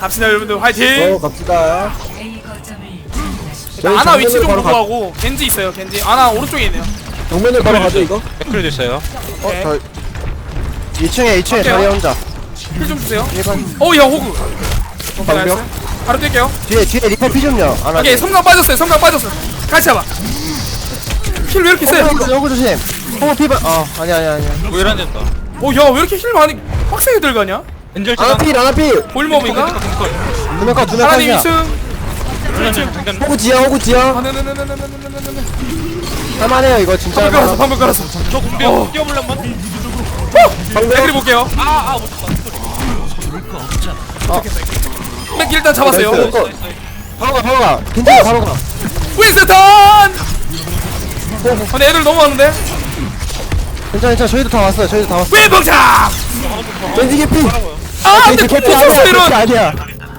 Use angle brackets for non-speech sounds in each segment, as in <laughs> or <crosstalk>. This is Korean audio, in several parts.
갑시다 여러분들. 화이팅! 어 갑시다. 저희 아나 위치 좀 정면으로 바로 하고. 겐지 있어요 겐지. 아나 오른쪽에 있네요. 가- 정면으로 바로 가죠 이거? 댓글도 있어요. 오케이. 저 2층에 2층에 갈게요. 자리 혼자. 힐좀 주세요. 1번 어야 호그. 오케이 방벽. 나이스. 바로 뛸게요. 뒤에 뒤에 리퍼 피 좀요 안 오케이 섬광 빠졌어요 섬광 빠졌어 같이 잡아 힐 왜 이렇게 세? 호구 호구 조심 호구 피바 어 아니 아니 아니 뭐 이런 된다. 어야 왜 이렇게 힐 많이 빡세게 들어가냐? 엔젤 차단 아나필 아나필. 볼모브 이거 누나 컷 누나 하나님 2승. 호구 지야 호구 지야 할만해요 이거 진짜. 어. 방금 깔았어 방금 깔았어. 저 군병 뛰어볼란만 백리 방금? 볼게요. 아아 어. 백리 일단 잡았어요. 나이스. 바로 가 바로 가. 괜찮아 어! 바로 가. 윈스턴! 근데 애들 너무 많은데? 괜찮아 괜찮아. 저희도 다 왔어요. 저희도 다 왔어 윈봉차 겐지 개피. 아 근데 겐지 궁못 썼어 개피 이런! 아니야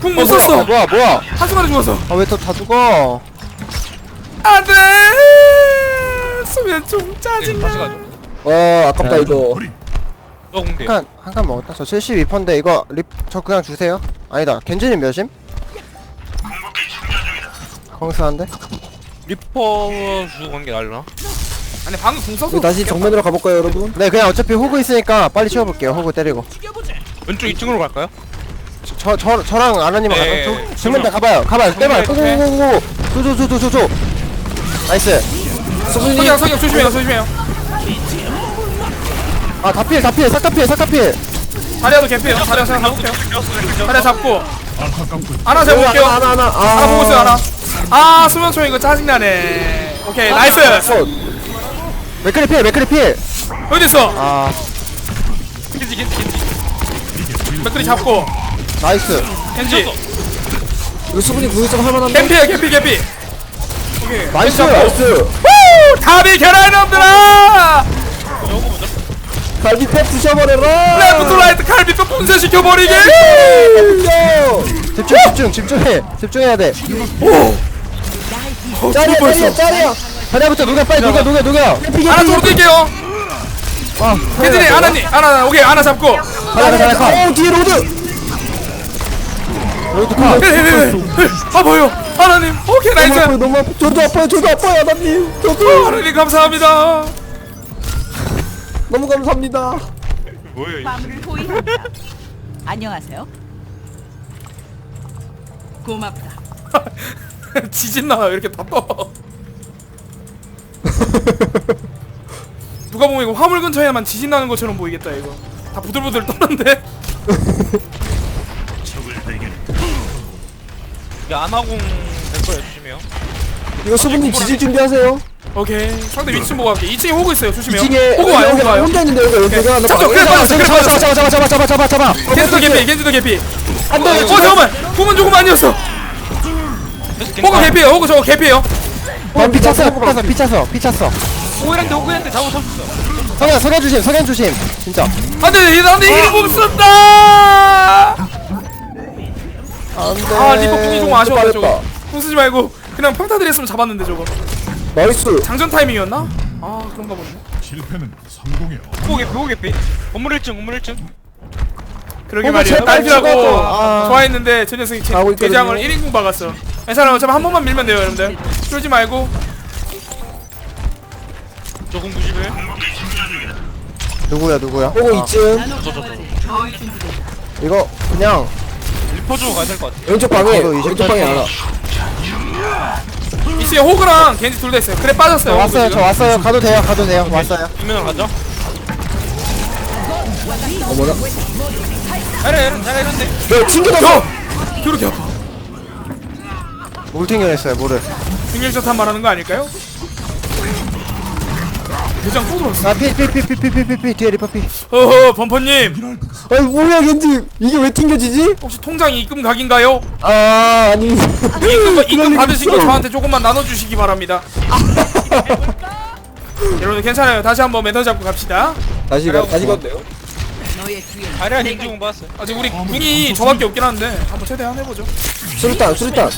궁못 아, 썼어 뭐야 뭐야 한순간에 죽었어 아왜또다 죽어 안돼! 수면 좀 짜증나 다시 가죠. 와 아깝다 이거 저 공대. 한칸 한 칸 먹었다 저 72%인데 이거 립 저 그냥 주세요 아니다 겐지님 몇임? 공수한데? 리퍼 주고 간게 나을나? 아니 방금 궁 써서 우리 다시 정면으로 가볼까요 여러분 네 그냥 어차피 호구 있으니까 빨리 치워볼게요 호구 때리고 왼쪽 2층으로 갈까요? 저, 저, 저랑 아나님 네? 저- 정면 다 가봐요. 가봐요. 빼봐요. 정면, 고고고고 조조조조조조 나이스. 석양 석양 조심해요 조심해요. 아다 피해 다 피해. 싹다 피해 싹다 피해. 다리아도 개피해요. 다리아 생각 잡을게요. 다리아 잡고. 하나 잡을게요. 하나 하나 하나. 하나 보고 있어요 하나. 아 수면총 이거 짜증나네. 오케이 나이스. 맥크리 피해 맥크리 피해. 어딨어? 아. 겐지 겐지 겐지. 맥크리 잡고. 나이스. 겐지. 이거 수분이 구유점 할만한데? 개피야 개피 개피. 오케이. 나이스. 나이스. 후! 답이 결혼 놈들아! 갈비 패 부셔버려라! 레프트 라이트 칼비 뼈 분쇄시켜버리기 집중 집중 집중해. 집중해야 돼. 짜리야 짜리야 짜리야. 자리부터 누가 빨리 누가 누가 누가? 하나 더 뛸게요. 아 겐지네 아나님 아나 오케이 아나 잡고 잘해 잘해 가어 뒤에 로드. 로드 카 네네네 아 보여 하나님. 오케이 너무 아파요 나이스 너무 아파요. 저도 아파요 저도 아파요 아나님. 어, 저도. 하나님 감사합니다. 너무 감사합니다. 뭐예요? 이거? 마무를 호위한다. <laughs> 안녕하세요. 고맙다. <laughs> 지진 나 이렇게 다떠 <laughs> 누가 보면 이거 화물 근처에만 지진 나는 것처럼 보이겠다 이거 다 부들부들 떠는데? 이게 안하공 될거 해주시면. 이거 수분님 지질 준비하세요. 오케이. 상대 위치 좀 보고 갈게. 2층에 호그 있어요 조심해요. 2층에 호그 와요 호그 와요. 혼자 있는데 여기 여기 하나 잡죠 그래 빠졌어 그래 잡아 빠졌어 잡아 잡아 잡아 잡아. 잡아 잡아. 겐지도 개피 겐지도 개피. 안 돼 어 잠깐만. 호그는 조금 아니었어. 호그 개피에요 호그 저거 개피에요. 피 찼어. 피 찼어 피 찼어. 피. 찼어 오이란데 오이란데 잡아 섰어. 석양 석양 조심 석양 조심 진짜 안돼 나한테 힐못 쓴다 안돼 아 리퍼 궁이 조금 아쉬웠다 저거. 궁 쓰지 말고 그냥 평타들이 했으면 잡았는데 저거 나이스 장전 타이밍이었나? 아 그런가 보네 실패는 성공의 보게 보게 피. 건물 1층 건물 1층. 그러게 호그 말이야 딸피라고 죽어줘. 아. 좋아했는데 저 녀석이 제, 가고 있거든요. 대장을 1인공 박았어 괜찮아 어차피 한 번만 밀면 돼요 여러분들 쫄지 말고 조금 91. 누구야 누구야? 호구 아, 2층 이거 그냥 리퍼 주고 가야 될 것 같아. 왼쪽 방에 저도 이십 왼쪽 방에 하나 이층에 호그랑 겐지 둘 다 있어요. 그래 빠졌어요 저 왔어요 저 왔어요. 가도 돼요 가도 돼요. 왔어요. 뒷면으로 가죠. 어머나. 잘해 잘해 잘해 이런데. 야 튕겨졌어. 그렇게 아파 물 튕겨냈어요 물을. 중일샷한 말하는 거 아닐까요? 대장 또 들어왔어. 아 피 피 피 피 피 피피 뒤에 리퍼 피. 어허 범퍼님! 아니 뭐야 겐지? 이게 왜 튕겨지지? 혹시 통장 입금 각인가요? 아 아니. 입금, <laughs> 입금 받으신 거 있어. 저한테 조금만 나눠주시기 바랍니다. <laughs> 여러분 괜찮아요. 다시 한번 매너 잡고 갑시다. 다시 가 다시 가도 돼요? 너의 뒤에 자리야 겐지 공 받았어요. 아직 우리 궁이 저밖에 없긴 한데 한번 최대한 해보죠. 수류탄 수류탄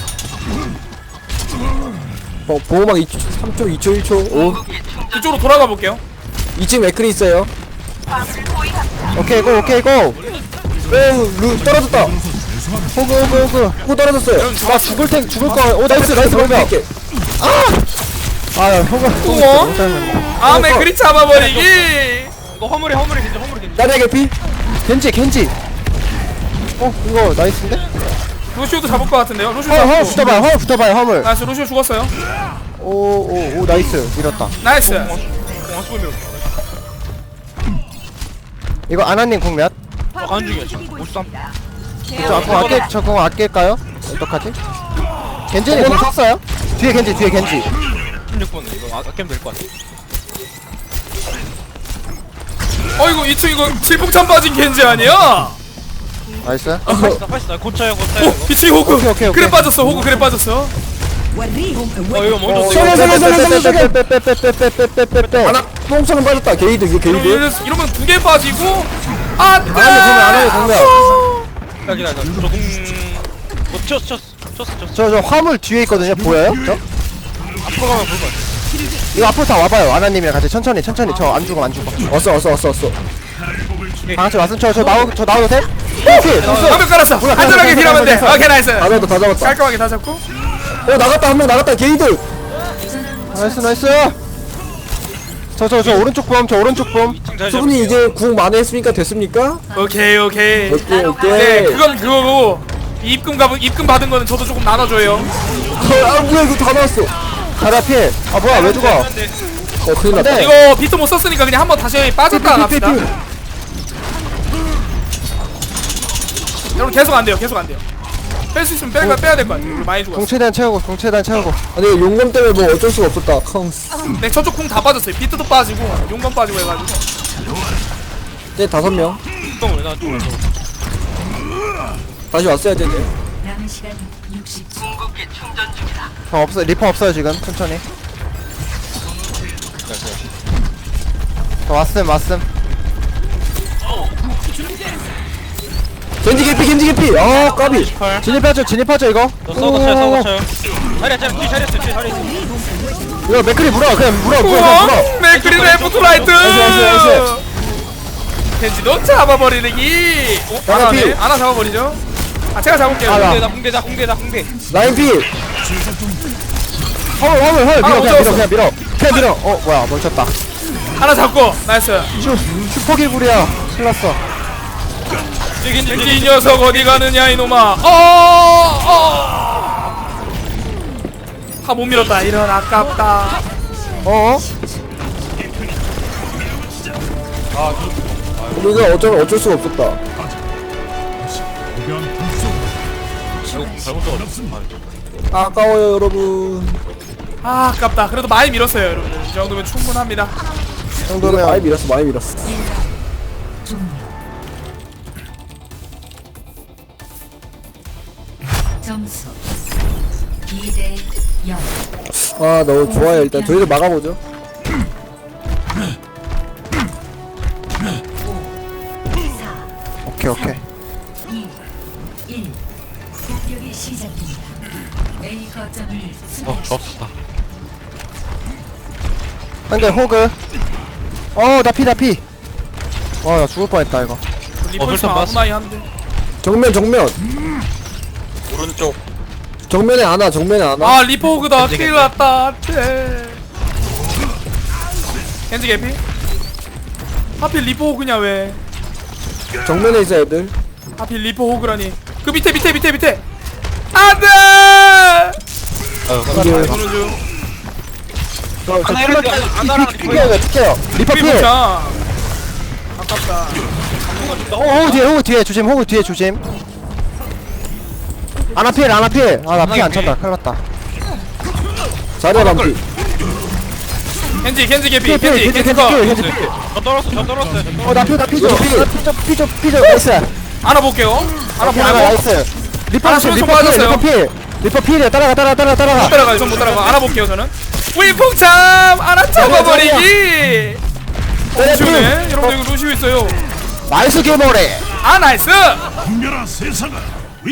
어 보호막 2초 3초 2초 1초. 5 그쪽으로 돌아가 볼게요. 2층 맥크리 있어요. 오케이 고 오케이 고. 오 루 떨어졌다. 호그 호그 호그. 호 떨어졌어요. 나 죽을 탱 죽을 거 오 나이스 나이스 볼게 볼게. 아! 호그. 호그 우와. 아 맥크리 잡아버리기. 이거 허물이 허물이 괜찮 허물이 괜찮 나리야 개피? 겐지 겐지. 어 이거 나이스인데? 루시오도 잡을 것 같은데요? 루시오 잡고. 붙어봐요. 허물 붙어봐요 허물 나이스 루시오 죽었어요. 오오오 나이스. 밀었다. 나이스. 수고 밀어 이거 아나님 공몇? 어 가는 중이야 지금 53 저공 아낄 저공 아낄까요? 어떡하지? 겐지님 공 썼어요? 뒤에 겐지 뒤에 겐지. 16분 이거 아- 아끼면 될 것 같아. 어이구 2층 이거 질풍참 빠진 겐지 아니야? 나이스 파이스다 파이스다 고쳐요 고쳐요 오 2층 호그 오케이, 오케이, 그래 오케이. 빠졌어 호그 그래 빠졌어 어 이거 먼저. 빼빼빼빼빼빼빼빼빼빼 하나 똥처럼 빠졌다 게이드 이거 게이드 이러면- 이러면 두 개 빠지고 안돼 안하네 보면 안하네 보면 기다려 기다려 저공 어 쳤어 쳤어 쳤어 쳤어 저저 화물 뒤에 있거든요 보여요? 저? 앞으로 가면 볼것 같아 이거 앞으로 다 와봐요 아나님이랑 같이 천천히 천천히 저 안 죽어 안 죽어 왔어 왔어 왔어 왔어 다 같이 왔으면 저저 나오 저 나오도 돼? 오케이 됐어. 한명 깔았어. 안전하게 됐어, 딜하면 돼. 오케이 나이스. 다 잡았다 다 잡았다. 깔끔하게 다 잡고. 어 나갔다 한 명 나갔다 게이드 나이스 나이스. 저 저 저 오른쪽 봄 저 오른쪽 봄잘 수분이 이제 궁 만회했으니까? 됐습니까? 오케이 오케이. 오케이 네 오케이. 그건 그거고. 입금 가 입금 받은 거는 저도 조금 나눠줘요. 아 뭐야 이거 다 나왔어. 자라 필. 아 뭐야 왜 죽어? 어 큰일 났다. 네. 이거 비트 못 썼으니까 그냥 한번 다시 빠졌다 갑시다 여러분 계속 안 돼요. 계속 안 돼요. 뺄 수 있으면 빼야, 빼야 될것 같아요. 우리 많이 죽었어. 공채단 채우고 공채단 채우고. 아니 용검 때문에 뭐 어쩔 수가 없었다. 카운스. 네 저쪽 쿵다 빠졌어요. 비트도 빠지고 용건 빠지고 해가지고. 이제 다섯 명. 똥을 나 좀. 다시 왔어야 되네 남은 시간 60초. 저 없어 리퍼 없어요 지금. 천천히. 저 왔음 왔음. 겐지 개피 겐지 개피 아 까비 진입하죠 진입하죠 이거. 너 싸우고 쳐요 싸우고 쳐요 자리야 자리야 뒤 자리야 뒤 자리야 이거 맥크리 물어 그냥 물어 물어 그냥 우와 물어. 맥크리 레프트 라이트 나이스, 나이스, 나이스. 겐지도 잡아버리기 어? 하나 아나네 필. 아나 잡아버리죠 아 제가 잡을게요 아, 나. 공대다 공대다 공대다 공대 라인 피 허물 허물 아, 밀어 그냥 어쩌웠어. 밀어 그냥 밀어 그냥 밀어. 어 뭐야 멈췄다. 하나 잡고 나이스 슈 슈퍼 길구리야. 신났어. 겐지 이 녀석 어디 가느냐 이놈아. 어어. 다못 밀었다. 이런 아깝다. 어? 우리가 어쩔 어쩔 수가 없었다. 잡았어 아까워요 여러분. 아 아깝다. 그래도 많이 밀었어요 여러분. 이 정도면 충분합니다. 이 많이 정도면 밀었어 많이 밀었어 점수 2대 0. 아 너무 좋아요 일단 저희도 막아보죠 4, 오케이 오케이. 2, 1. 공격이 시작됩니다. A 거점을 어 좋았다 근데 호그. 어나 피 나 피. 와 나 죽을 뻔했다 이거. 리포트 설탕 봤어. 아무나이 한데 정면 정면 오른쪽. 정면에 안와 정면에 안와 아 리포그다. 큰일 났다. 안돼 겐지 개피? 하필 리포그냐 왜? 정면에 있어 애들. 하필 리포호그라니. 그 밑에 밑에 밑에 밑에. 안돼! 이게 보는 중 저 저 하나 킬러 이렇게 안 날아가 튀겨요 튀겨요. 리퍼 필. 피부차 아깝다. 어, 호그 뒤에 호그 뒤에 조심 호그 뒤에 조심 아나필 아나필 아나 피안 찬다. 큰일 났다. 자리야 반피 겐지 겐지 개피 필, 필, 겐지 필, 겐지 필. 저 떨었어 저 떨었어요 저 떨었어. 어나 피, 나 피죠 피죠 피죠 피죠 나이스 하나 볼게요. 하나 오케이, 하나 보내고? 나이스. 리퍼 하나 필 리퍼 필 빠졌어요. 리퍼 필. 리퍼 필이야 따라가 따라가 따라가 못 따라가. 따라가요 전못 따라가 하나 볼게요 저는. 위풍참! 하나 잡아버리기! 루시오네. 여러분 여기 루시오 있어요. 나이스 게임오래. 아 나이스! 다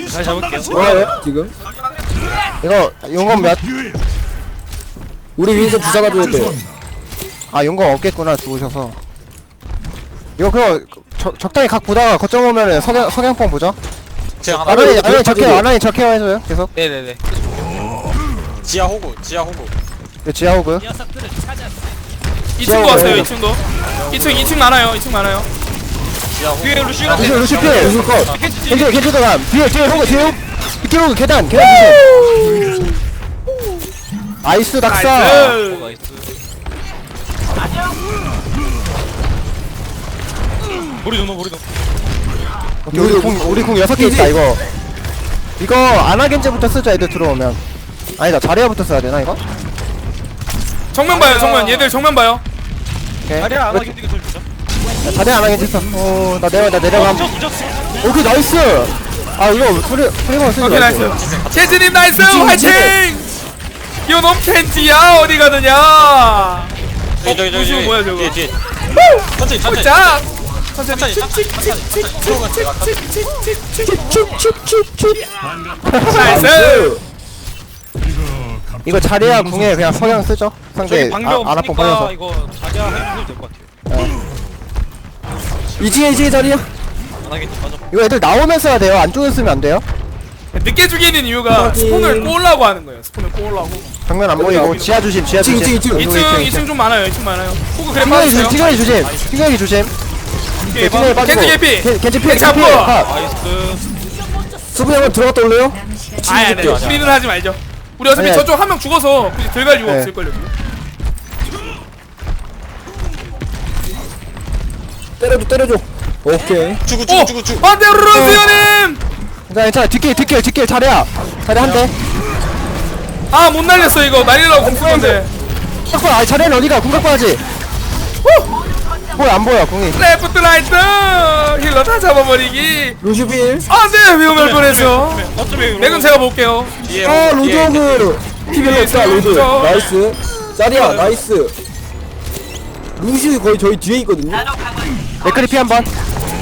시 잡을게요. 뭐예요 지금? 이거 용건 몇? 우리 윈서 줘야 돼요. 아 용건 없겠구나 죽으셔서. 이거 그냥 저, 적당히 각 보다가 거점 오면은 석양, 석양뽕 보죠? 제가 하나 아나니 아나니 빠지게. 아나니 적해요 해줘요 계속. 네네네. 지하 호구 지하 호구. 네, 지하 호그 2층도 왔어요 2층도 2층 2층 많아요 2층 많아요 뒤에 루시가 루시 루시 필 루시 컷 겐지. 겐지 도감 뒤에 뒤에 호그 뒤에 호그 뒤에 호그 계단 계단 조심 아이스 낙사. 머리 좀 머리 좀. 오케이, 우리 궁 우리 궁 여섯 개 있다 이거. 이거 아나겐제부터 쓰자 애들 들어오면. 아니다 자리야부터 써야 되나 이거? 정면 봐요 정면. 얘들 정면 봐요. 오케이. 되게 좀 주죠 야, 자리야 아나겐제 써 오나 내려 나 내려감 쳤어 쳤어 오케이 나이스! 아 이거 소리 소리가 쓰지 오케이. 나이스. 켄지님 나이스! 화이팅! 이놈 켄지야 어디 가느냐? 저기 저기 저기 무슨 저기 뭐야, 저거? 뒤에 뒤에. 천천히 천천히. 자 천천히 천천히 나이스! 이거 자리야 궁에 그냥 성향 쓰죠? 상대 저기 방벽 아, 없으니까 걸려서 이거 자리야 해도 될것 같아요 2층에 2층에 자리야 안 하겠지 맞아 이거 애들 나오면 써야 돼요? 안쪽에 쓰면 안 돼요? 늦게 죽이는 이유가. 스폰을 꼬으려고 하는 거예요. 스폰을 꼬으려고. 정면 안 보이고 지하 조심 지하 2층 조심. 2층 2층 2층 2층 좀 많아요. 2층 많아요. 호그 그래 조심 빠졌어요. 튕겨기 조심. 튕겨기 조심. 오케이, 튕겨기 빠지고. 켄지 개피 겐- 겐지 피백 잡고. 나이스. 수비 한번 들어갔다 올래요? 아야 네. 우리는 하지 말죠. 우리 어차피 아니야. 저쪽 한 명 죽어서 굳이 들어갈 이유가 네. 없을걸요 지금 때려줘 때려줘. 오케이. 주구 주구 주구 주구 안돼 루루스요님! 괜찮아 괜찮아. 뒷길 뒷길 뒷길 자리야. 자리 한대. 아 못 날렸어 이거. 날리려고 공 쓰는데. 딱 아. 자리는 어디가. 궁각 봐야지. 뭐야 안 보여 궁이. 레프트 라이트! 힐러 다 잡아버리기. 루시빌. 안돼 위험할 뻔했어 어쩌면 맥은 제가 볼게요. 뒤에 아 호구, 뒤에 로드오그. 피 별로 없다 로드. 나이스. 자리야 나이스. 루시 거의 저희 뒤에 있거든요 맥크리 피 한번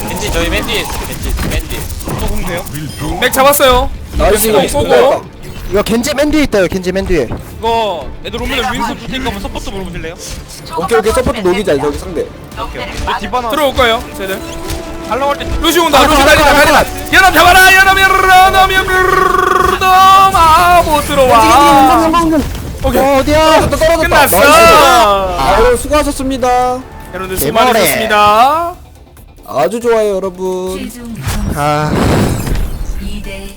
겐지 저희 맨 뒤에 있어 겐지 맨 뒤에? 맥 잡았어요 나이스 이거 보고. 이거 겐지 맨 뒤에 있다 겐지 맨 뒤에 이거 애들 오면은 윈스 줄 테니까 한번 서포트 물어보실래요? 오케이 오케이 서포트 녹이자 저기 상대 디바나 들어올 거예요 쟤들 하려고 할때 루시 온다 아, 루시 아, 달리다 아, 달리다 연합 잡아라 연합 연합 연합 아못 들어와 오케이 어 어디야 떨어졌다 끝났어 아유 수고하셨습니다 여러분들 수고 개머리. 많으셨습니다. 아주 좋아요 여러분. 최종 아 2대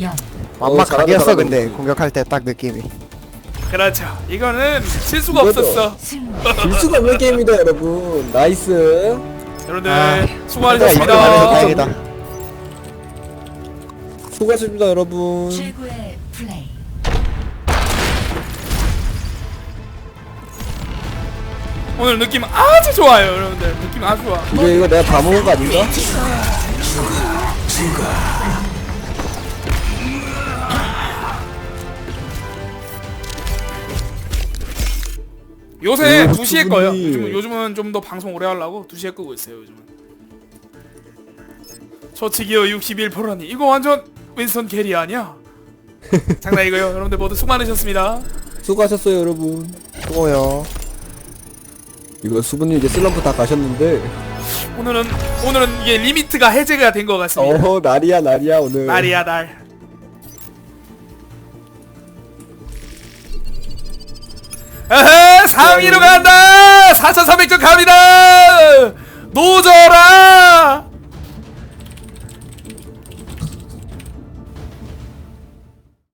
0 완막 잘한다, 각이었어 잘한다. 근데 공격할 때 딱 느낌이. 그렇죠. 이거는 실수가 이거죠. 없었어. 승리 질 수가 없는 게임이다 여러분. 나이스. 여러분들 아, 수고하셨습니다. 잘해서 다행이다. 수고하셨습니다 여러분. 최고의 플레이 오늘 느낌 아주 좋아요 여러분들. 느낌 아주 좋아. 이제 이거 내가 다 먹은 거 아닌가? 요새 음, 2시에 꺼요. 요즘은, 요즘은 좀 더 방송 오래 하려고 2시에 끄고 있어요 요즘은. 저치기어 61%라니 이거 완전 윈스턴 캐리 아니야? 장난이고요. <laughs> 여러분들 모두 수고 많으셨습니다. 수고하셨어요 여러분. 수고요 이거 수분님 이제 슬럼프 다 가셨는데 오늘은 오늘은 이게 리미트가 해제가 된 것 같습니다. 어 날이야 날이야 오늘 날이야 날. 3위로 간다. 4,300점 갑니다. 노져라.